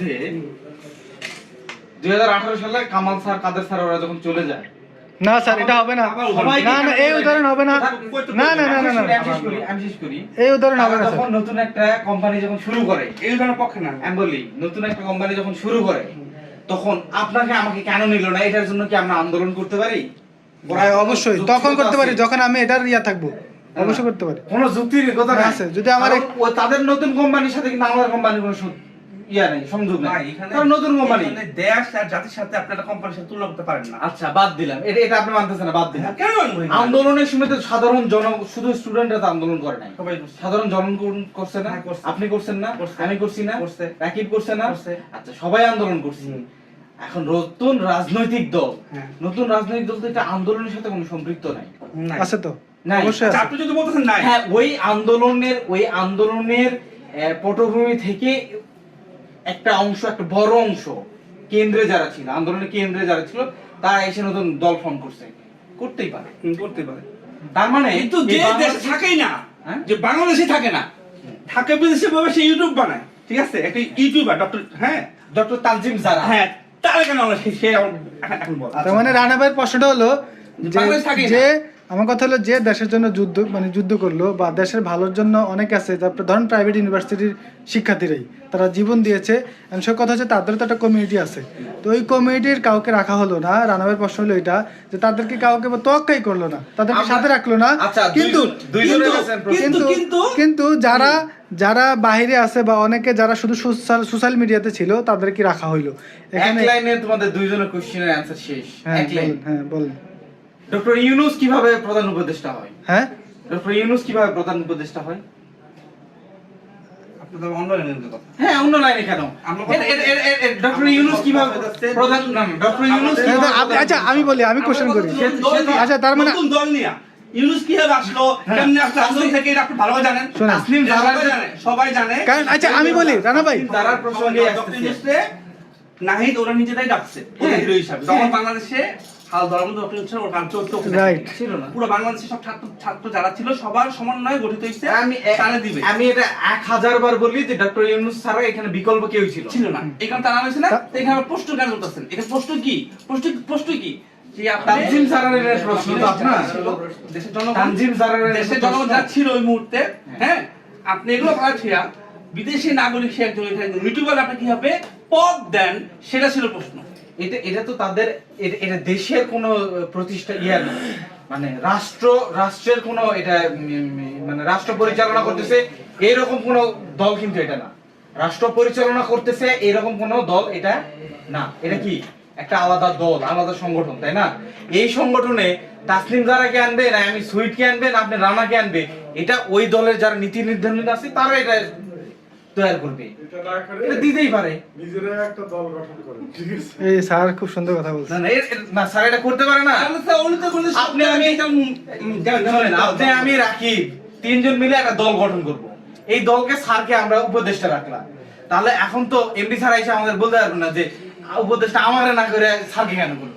মধ্যে দুই সালে কামাল স্যার কাদের স্যার ওরা যখন চলে যায়। না স্যার এটা হবে না। না না এই উদাহরণ হবে না। না না না। না আমি শেষ করি, এই উদাহরণ হবে না যখন নতুন একটা কোম্পানি যখন শুরু করে এই ধরনের পক্ষে না আমি বলি নতুন একটা কোম্পানি যখন শুরু করে তখন আপনাকে আমাকে কেন নিল না? এটার জন্য কি আমরা আন্দোলন করতে পারি? হ্যাঁ, অবশ্যই। তখন করতে পারি যখন আমি এটার ইয়া থাকব। অবশ্যই করতে পারি। কোনো যুক্তির কথা আছে। যদি আমার তাদের নতুন কোম্পানির সাথে কিন্তু আমাদের কোম্পানির কোনো ইয়া নেই সংযোগ নাই। কারণ নতুন কোম্পানি দেশ আর জাতির সাথে আপনি একটা কোম্পানির সাথে তুলনা করতে পারেন না। আচ্ছা বাদ দিলাম। এটা এটা আপনি মানতেছেন না বাদ দিলাম। কেন আন্দোলনের সময় তো সাধারণ জন শুধু স্টুডেন্টরা তো আন্দোলন করে নাই। সবাই সাধারণ জনগণ করছে না। হ্যাঁ, আপনি করছেন না আমি করছি না করছে। রাকিব করছে না। আচ্ছা সবাই আন্দোলন করছি। এখন নতুন রাজনৈতিক দল হ্যাঁ। নতুন রাজনৈতিক দল তো এটা আন্দোলনের সাথে কোনো সম্পৃক্ত নাই। নাই। আছে তো। নাই। আচ্ছা, আপনি যদি বলতেছেন নাই। হ্যাঁ ওই আন্দোলনের ওই আন্দোলনের পটভূমি থেকে একটা অংশ একটা বড় অংশ কেন্দ্রে যারা ছিল আন্দোলনের কেন্দ্রে যারা ছিল তারা এসে নতুন দল ফর্ম করছে। করতেই পারে। হুম, করতে পারে। তার মানে কিন্তু যে দেশে থাকেই না হ্যাঁ? যে বাংলাদেশে থাকে না থাকে বিদেশে ভাবে সে ইউটিউব বানায় ঠিক আছে? একটা ইউটিউবার ডক্টর হ্যাঁ? ডক্টর তানজিম জারা হ্যাঁ তার কেন সে- এখন বল। তার মানে রানা ভাইয়ের প্রশ্নটা হলো যে আমার কথা হলো যে দেশের জন্য যুদ্ধ মানে যুদ্ধ করল বা দেশের ভালোর জন্য অনেক আছে তারপর ধরেন প্রাইভেট ইউনিভার্সিটির শিক্ষার্থীরাই তারা জীবন দিয়েছে and সে কথা হচ্ছে তাদের তো একটা কমিউনিটি আছে। তো ওই কমিউনিটির কাউকে রাখা হলো না রানাবের প্রশ্ন হলো এটা যে তাদেরকে কাউকে তোয়াক্কাই করল না তাদেরকে সাথে রাখল না। আচ্ছা, কিন্তু কিন্তু- কিন্তু যারা যারা বাইরে আছে বা অনেকে যারা শুধু সোশ্যাল সোশ্যাল মিডিয়াতে ছিল তাদেরকে রাখা হইল। এক এখানে লাইনে তোমাদের দুইজনের কোশ্চেনের অ্যান্সার শেষ। হ্যাঁ এক লাইন। হ্যাঁ বলেন। ডক্টর ইউনুস কীভাবে প্রধান উপদেষ্টা হয়? হ্যাঁ? ডক্টর ইউনুস কীভাবে প্রধান উপদেষ্টা হয়? আপনাদের অন্য লাইনের কথা হ্যাঁ অন্য লাইনে কেন? ডক্টর ইউনুস কীভাবে প্রধান ডক্টর ইউনুস হ্যাঁ, কীভাবে আপনি- আচ্ছা আমি বলি আমি কোশ্চেন করি। আচ্ছা, তার মানে- দল নিয়ে। ইউনুস কীভাবে আসলো? কেমনে আসলো? আন্দোলন থেকে এটা আপনি ভালো জানেন। শোনেন। তাসনিম এটা জারার সবাই জানে সবাই জানে। কারণ আচ্ছা আমি বলি রানা ভাই। প্রসঙ্গে নাহিদ ওরা নিজেরাই ডাকছে। হ্যাঁ। হিরো হিসাবে। যখন বাংলাদেশে হাল মধ্যে ডক্টর ইউনুস ওর. ছিল না। পুরো বাংলাদেশের সব ছাত্র ছাত্র যারা ছিল সবার সমন্বয়ে গঠিত হয়েছে আমি তারা দিবে। আমি এটা এক হাজার বার বলি যে ডক্টর ইউনুস ছাড়া এখানে বিকল্প কেউ ছিল ছিল না। এখানে তারা হয়েছে না এখানে প্রশ্ন কেন করতেছেন? এখানে প্রশ্ন কি? প্রশ্ন প্রশ্ন কি? আপনি ছিল হ্যাঁ? আপনি এগুলো বিদেশি নাগরিক সে একজন ইউটিউবার আপনি কীভাবে পদ দেন সেটা ছিল প্রশ্ন। এটা এটা তো তাদের, এটা- দেশের কোনো প্রতিষ্ঠা, ইয়া মানে রাষ্ট্র, রাষ্ট্রের কোনো এটা মানে রাষ্ট্র পরিচালনা করতেছে এইরকম কোনো দল কিন্তু এটা না। রাষ্ট্র পরিচালনা করতেছে, এরকম কোনো দল এটা না। এটা কি? একটা আলাদা দল, আলাদা সংগঠন, তাই না? এই সংগঠনে তাসলিম জারাকে আনবে না আমি সুইটকে আনবে, না আপনি রানাকে আনবে, এটা ওই দলের যারা নীতি নির্ধারণ আছে, তারা এটা তৈরি করবে। এটা না করে এটা দিতেই পারে। নিজেরা একটা দল গঠন করে ঠিক আছে? এই স্যার খুব সুন্দর কথা বলছে। না না এ- এ- না স্যার এটা করতে পারে না। তাহলে স্যার উনি তো বলছে সব আপনি আমি জায়গায় উম, উম, যা- যা- শোনেন, আপনি আমি রাখি তিনজন মিলে একটা দল গঠন করব। এই দলকে স্যারকে আমরা উপদেষ্টা রাখলাম। তাহলে এখন তো এমডি স্যার এসে আমাদের বলতে পারবে না যে উপদেষ্টা আমারে না করে স্যারকে কেন করব?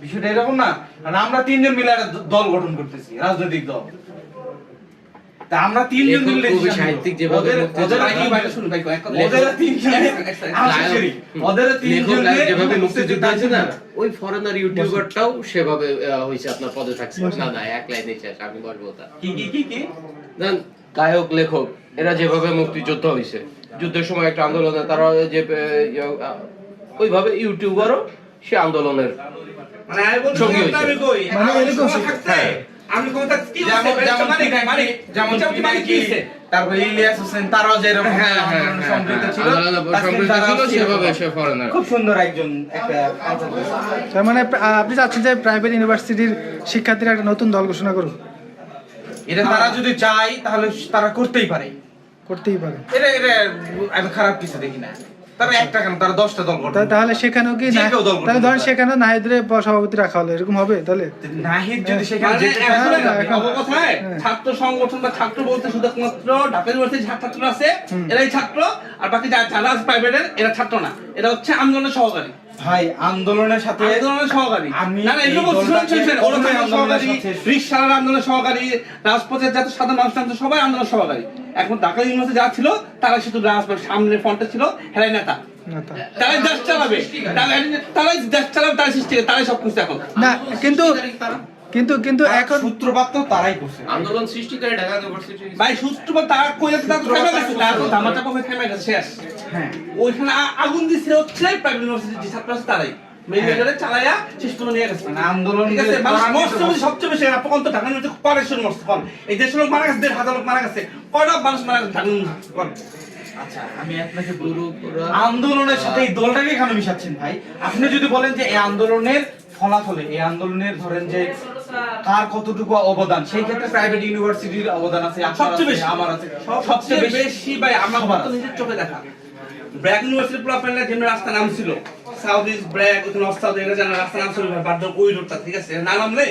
বিষয়টা এরকম না। আর আমরা তিনজন মিলে একটা দল গঠন করতেছি রাজনৈতিক দল। তা আমরা তিনজন মিলে কবি, সাহিত্যিক যেভাবে ওদের- শুনুন, ভাই, ওদের তিনজনে ওদের লেখক যেভাবে মুক্তিযুদ্ধ আছে না ওই ফরেনার ইউটিউবারটাও সেভাবে হয়েছে আপনার পদে থাকছে না না এক লাইনে শেষ আমি বলব তা। কি কি কি কি? গায়ক লেখক এরা যেভাবে মুক্তিযুদ্ধ হয়েছে যুদ্ধের সময় একটা আন্দোলনে তারা যে ইয়ে, ওইভাবে ইউটিউবারও সে আন্দোলনের মানে আমি বলছি, আমি কই, মানে এরকম থাকতে, আমি কোন কি যেমন যেমন মানে মানে যেমন যেমন মানে কি হচ্ছে? ইলিয়াস হোসেন তারাও যেরকম হ্যাঁ হ্যাঁ আন্দোলনে সম্পৃক্ত ছিল আন্দোলনে তাসলিম সম্পৃক্ত জারাও ছিল সেভাবে সে ফরেনার খুব সুন্দর একজন একটা তার মানে আপনি চাচ্ছেন যে প্রাইভেট ইউনিভার্সিটির শিক্ষার্থীরা একটা নতুন দল ঘোষণা করুন এটা তারা যদি চায় তাহলে তারা করতেই পারে। করতেই পারে। এটা এটা আমি খারাপ কিছু দেখি না। তারা একটা কেন? তারা দশটা দল গঠন তাহলে সেখানেও কি না- তাহলে ধরেন সেখানে নাহিদের সভাপতি রাখা হলো এরকম হবে তাহলে? নাহিদ যদি সেখানে মানে অবকথায় হ্যাঁ। ছাত্র সংগঠন বা ছাত্র বলতে শুধুমাত্র ঢাকা ইউনিভার্সিটি ছাত্র আছে এরাই ছাত্র আর বাকি যারা আছে প্রাইভেটের এরা ছাত্র না। এরা হচ্ছে আন্দোলনের সহকারী। ভাই আন্দোলনের সাথে আন্দোলনের সহকারী। আমি না না এগুলো এই লোক শুনুন শুনুন শোনেন, ওরা কখনোই তো আন্দোলনের সহকারী সাথে- আন্দোলনের সহকারী রাজপথের যাতে সাধারণ মানুষ আন্দোলন সবাই আন্দোলন সহকারী। এখন ঢাকা ইউনিভার্সিটি যা ছিল তারা শুধু রাজপথ সামনে ফ্রন্টে ছিল হেরাই নেতা। তারাই দেশ চালাবে। তারাই দেশ চালাবে তারাই সৃষ্টি তারাই সব কিছু দেখো না কিন্তু। কিন্তু কিন্তু এখন সূত্রপাত তো তারাই করছে। আন্দোলন সৃষ্টিকারী ঢাকা ইউনিভার্সিটি ভাই সূত্রপাত তারা তারা থেমে গেছে। তারা তো ধামা চাপা হয়ে থেমে গেছে শেষ। হ্যাঁ। ওইখানে আগুন দিছে হচ্ছে প্রাইভেট ইউনিভার্সিটি যে ছাত্র আছে তারাই। মেডিকেলে চালায়া শেষ পর্যন্ত নিয়ে গেছে। মানে আন্দোলন ঠিক আছে মানুষ মরছে সবচেয়ে বেশি ঢাকা ইউনিভার্সিটি এই দেশের লোক মারা গেছে দেড় হাজার লোক মারা গেছে। কয়টা মানুষ মারা গেছে ঢাকা ইউনিভার্সিটি আচ্ছা আমি আপনাকে বলি। গুরু পুরা আন্দোলনের সাথে এই দলটাকে কেন মিশাচ্ছেন ভাই? আপনি যদি বলেন যে এই আন্দোলনের ফলাফলে এই আন্দোলনের ধরেন যে কার কতটুকু অবদান? সেই ক্ষেত্রে প্রাইভেট ইউনিভার্সিটির অবদান আছে সবচেয়ে বেশি। আমার আছে। সবচেয়ে বেশি ভাই আমার তো নিজের চোখে দেখা। ব্র্যাক ইউনিভার্সিটি পুরো আপনার যেমন রাস্তা নাম ছিল সাউথ ইস্ট ব্র্যাক ওখানে নর্থ সাউথ এগুলো জানা রাস্তা নাম ছিল বাদ ওই রোডটা ঠিক আছে? না নামলে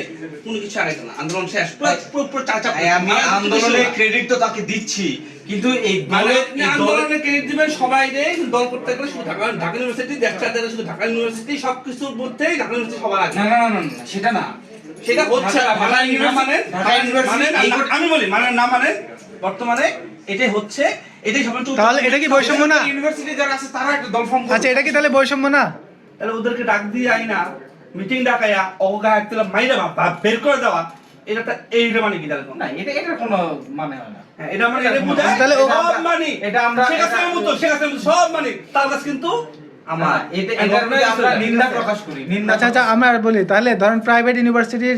কোনো কিছু আগে না। আন্দোলন শেষ। পুরো পুরো চাচা আমি আন্দোলনের ক্রেডিট তো তাকে দিচ্ছি কিন্তু এই মানে আন্দোলনের ক্রেডিট দিবেন সবাই রে দল করতে গেলে শুধু ঢাকা ঢাকা ইউনিভার্সিটি দেখতে শুধু ঢাকা ইউনিভার্সিটি সবকিছুর মধ্যেই ঢাকা ইউনিভার্সিটি সবার আগে না, না না, সেটা না। সেটা হচ্ছে না মানে না আমি বলি মানে না মানে বর্তমানে এটাই হচ্ছে এটাই সবাই চলছে। তাহলে এটা কি বৈষম্য না? ইউনিভার্সিটি যারা আছে তারা একটা দল ফর্ম আচ্ছা এটা কি তাহলে বৈষম্য না? তাহলে ওদেরকে ডাক দিয়ে আই না মিটিং ডাকাইয়া অগা একটা মাইরা ভাব বের করে দেওয়া এটা একটা এইটা মানে কি তাহলে না এটা এটার কোনো মানে হয় না। হ্যাঁ, এটা মানে এটা বোঝায় তাহলে সব মানি এটা আমরা- শেখ হাসিনার মতো শেখ হাসিনার মতো সব মানি তার কাছে কিন্তু আমার। আমার এটা আমরা নিন্দা প্রকাশ করি নিন্দা আচ্ছা আচ্ছা আমরা বলি তাহলে ধরেন প্রাইভেট ইউনিভার্সিটির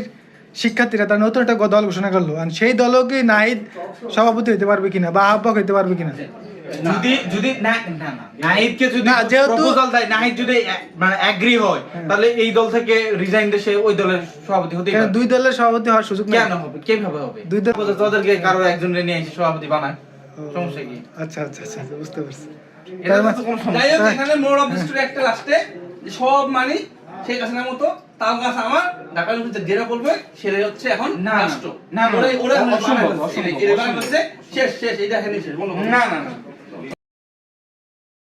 শিক্ষার্থীরা তারা নতুন একটা দল ঘোষণা করল আর সেই দলও কি নাহিদ সভাপতি হইতে পারবে কিনা বা আহ্বায়ক পারবে কিনা? যদি যদি না না না। নাহিদকে যদি না, যেহেতু- প্রপোজাল দেয় নাহিদ যদি মানে এগ্রি হয় তাহলে এই দল থেকে রিজাইন দিয়ে সে ওই দলের সভাপতি হতে কেন দুই দলের সভাপতি হওয়ার সুযোগ নেই? কেন হবে? কীভাবে হবে? দুই দল তোদেরকে কারও একজনের নিয়ে এসে সভাপতি বানায় সমস্যা কি? আচ্ছা আচ্ছা আচ্ছা আচ্ছা, বুঝতে পারছি। মানে- যাই হোক এখানে মোড় অফ স্টোরি একটা লাস্টে সব মানি শেখ হাসিনার মতো তাল গাছ আমার ঢাকা ইউনিভার্সিটি যেটা বলবে সেটাই হচ্ছে এখন রাষ্ট্র। না, না, ওরা। ফেলছে, শেষ শেষ এটা এখানে শেষ বলো না না।